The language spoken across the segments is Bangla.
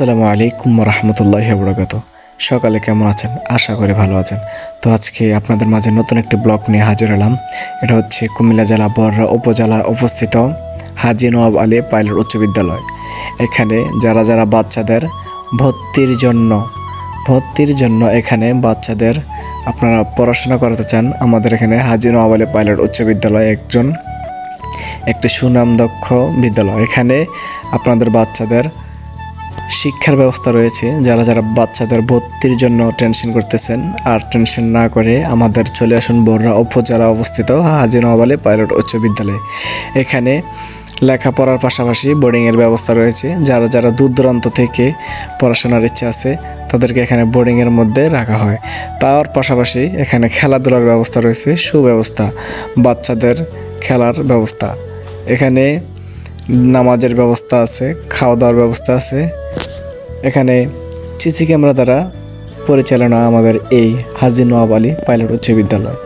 আসসালামু আলাইকুম রহমতুল্লাহ বরকাত সকালে কেমন আছেন? আশা করি ভালো আছেন। তো আজকে আপনাদের মাঝে নতুন একটি ব্লগ নিয়ে হাজির হলাম। এটা হচ্ছে কুমিল্লা জেলা বররা উপজেলায় অবস্থিত হাজি নওয়াব আলী পাইলট উচ্চ বিদ্যালয়। এখানে যারা যারা বাচ্চাদের ভর্তির জন্য ভর্তির জন্য এখানে বাচ্চাদের আপনারা পড়াশোনা করাতে চান, আমাদের এখানে হাজি নওয়াব আলী পাইলট উচ্চ বিদ্যালয় একজন, একটি সুনাম দক্ষ বিদ্যালয়। এখানে আপনাদের বাচ্চাদের শিক্ষার ব্যবস্থা রয়েছে, যারা যারা বাচ্চাদের ভর্তির জন্য টেনশন করতেছেন। আর টেনশন না করে আমাদের চলে আসুন বড়রা উপজেলা অবস্থিত হাজি নওয়াবালে পাইলট উচ্চ বিদ্যালয়। এখানে লেখাপড়ার পাশাপাশি বোর্ডিংয়ের ব্যবস্থা রয়েছে। যারা যারা দূর দূরান্ত থেকে পড়াশোনার ইচ্ছা আছে, তাদেরকে এখানে বোর্ডিংয়ের মধ্যে রাখা হয়। তার পাশাপাশি এখানে খেলাধুলার ব্যবস্থা রয়েছে, সুব্যবস্থা, বাচ্চাদের খেলার ব্যবস্থা। এখানে নামাজের ব্যবস্থা আছে খাওয়া দাওয়ার ব্যবস্থা আছে। এখানে সিসি ক্যামেরা দ্বারা পরিচালনা আমাদের এই হাজি নওয়াব আলী পাইলট উচ্চ বিদ্যালয়।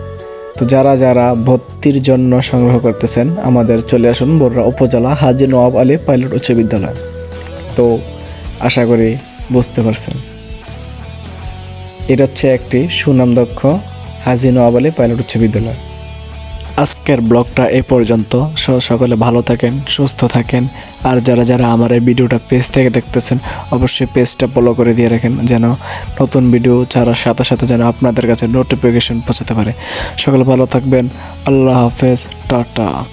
তো যারা যারা ভর্তির জন্য সংগ্রহ করতেছেন, আমাদের চলে আসুন বড়রা উপজেলা হাজি নওয়াব আলী পাইলট উচ্চ বিদ্যালয়। তো আশা করি বুঝতে পারছেন। এটা হচ্ছে একটি সুনামদক্ষ হাজি নওয়াব আলী পাইলট উচ্চ বিদ্যালয়। আজকের ব্লগটা এ পর্যন্ত। সকলে ভালো থাকেন, সুস্থ থাকেন। আর যারা যারা আমার এই ভিডিওটা পেজ থেকে দেখতেছেন, অবশ্যই পেজটা ফলো করে দিয়ে রাখেন, যেন নতুন ভিডিও ছাড়ার সাথে সাথে যেন আপনাদের কাছে নোটিফিকেশন পৌঁছাতে পারে। সকলে ভালো থাকবেন। আল্লাহ হাফেজ। টাটা।